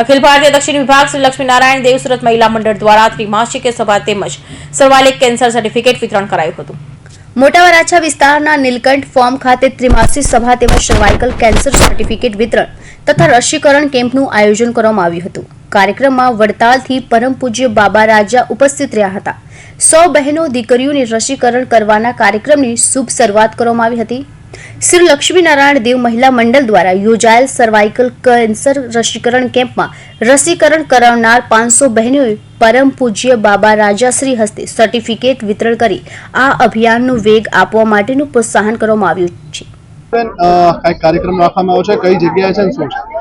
અખિલ ભારતીય દક્ષિણ વિભાગ શ્રી લક્ષ્મીનારાયણ દેવ સુરત મહિલા મંડળ દ્વારા ત્રિમાસિક સભા તેમજ સર્વાલિક કેન્સર સર્ટિફિકેટ વિતરણ કરાયું હતું. મોટા વિસ્તારના નીલકંઠ ફોર્મ ખાતે ત્રિમાસિક સભા તેમજ સર્વાઇકલ કેન્સર સર્ટિફિકેટ વિતરણ તથા રસીકરણ કેમ્પનું આયોજન કરવામાં આવ્યું હતું. કાર્યક્રમમાં વડતાલથી પરમ પૂજ્ય બાબા રાજા ઉપસ્થિત રહ્યા હતા. સૌ બહેનો દીકરીઓને રસીકરણ કરવાના કાર્યક્રમની શુભ શરૂઆત કરવામાં આવી હતી. શ્રી લક્ષ્મીનારાયણ દેવ મહિલા મંડળ દ્વારા યોજાયેલ સર્વાઇકલ કેન્સર રસીકરણ કેમ્પમાં રસીકરણ કરાવનાર પાંચસો બહેનોએ પરમ પૂજ્ય બાબા રાજાશ્રી હસ્તે સર્ટિફિકેટ વિતરણ કરી આ અભિયાનનો વેગ આપવા માટેનું પ્રોત્સાહન કરવામાં આવ્યું છે. કાર્યક્રમ રાખવામાં આવ્યો છે? કઈ જગ્યાએ છે શું છે?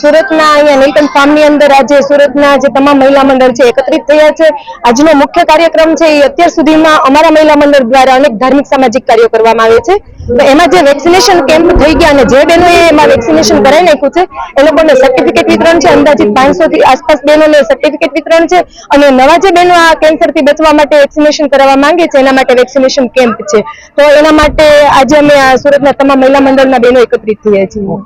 સુરતના અહીંયા નીલકંઠ ફાર્મની અંદર આજે સુરતના જે તમામ મહિલા મંડળ છે એકત્રિત થયા છે. આજનો મુખ્ય કાર્યક્રમ છે એ અત્યાર સુધીમાં અમારા મહિલા મંડળ દ્વારા અનેક ધાર્મિક સામાજિક કાર્યો કરવામાં આવે છે. તો એમાં જે વેક્સિનેશન કેમ્પ થઈ ગયા અને જે બહેનોએ એમાં વેક્સિનેશન કરાવી નાખ્યું છે, એ લોકોને સર્ટિફિકેટ વિતરણ છે, અંદાજિત પાંચસો થી આસપાસ બહેનોને સર્ટિફિકેટ વિતરણ છે અને નવા જે બહેનો આ કેન્સરથી બચવા માટે વેક્સિનેશન કરાવવા માંગે છે, એના માટે વેક્સિનેશન કેમ્પ છે. તો એના માટે આજે અમે સુરતના તમામ મહિલા મંડળના બહેનો એકત્રિત થયા છીએ.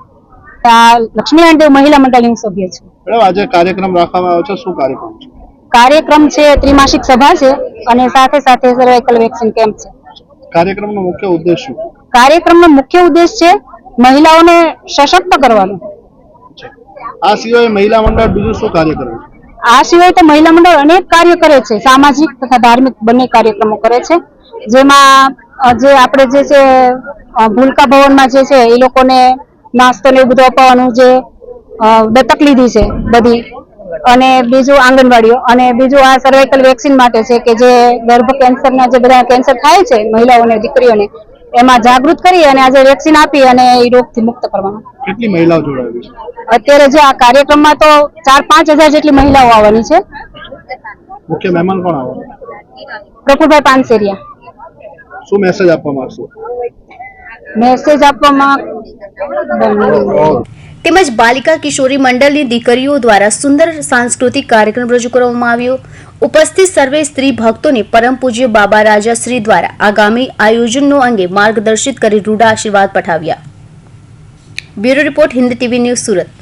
લક્ષ્મીનારાયણ દેવ મહિલા મંડળની સભ્ય છું. આજે કાર્યક્રમ રાખવામાં આવ્યો છે શું કાર્યક્રમ છે? કાર્યક્રમ છે ત્રિમાસિક સભા છે અને સાથે સાથે સર્વાઇકલ વેક્સિન કેમ્પ છે. કાર્યક્રમનો મુખ્ય ઉદ્દેશ શું? કાર્યક્રમનો મુખ્ય ઉદ્દેશ છે મહિલાઓને સશક્ત કરવાનો. આ સિવાય મહિલા મંડળ બીજું શું કાર્ય કરે છે? આ સિવાય તો મહિલા મંડળ અનેક કાર્ય કરે છે. સામાજિક તથા ધાર્મિક બંને કાર્યક્રમો કરે છે. જેમાં જે આપણે જે છે ભૂલકા ભવનમાં જે છે એ લોકોને નાસ્તો ને એવું બધું અપાવવાનું જે દત્તક લીધી છે બધી. અને બીજું આંગણવાડીઓ. અને બીજું આ સર્વાઇકલ વેક્સિન માટે છે કે જે ગર્ભ કેન્સરના જે બધા કેન્સર થાય છે મહિલાઓને દીકરીઓને એમાં જાગૃત કરી અને આજે વેક્સિન આપી અને એ રોગથી મુક્ત કરવાનો. કેટલી મહિલાઓ જોડાવી છે? અત્યારે જે આ કાર્યક્રમમાં તો ચાર પાંચ હજાર જેટલી મહિલાઓ આવવાની છે. મુખ્ય મહેમાન કોણ આવે પ્રફુલભાઈ પાનસેરિયા. શું મેસેજ આપવા માંગશો? મેસેજ તેમજ બાલિકા કિશોરી મંડળની દીકરીઓ દ્વારા સુંદર સાંસ્કૃતિક કાર્યક્રમ રજૂ કરવામાં આવ્યો. ઉપસ્થિત સર્વે સ્ત્રી ભક્તોને પરમ પૂજ્ય બાબા રાજા શ્રી દ્વારા આગામી આયોજનો અંગે માર્ગદર્શિત કરી રૂડા આશીર્વાદ પઠાવ્યા. Bureau report Hind TV news Surat.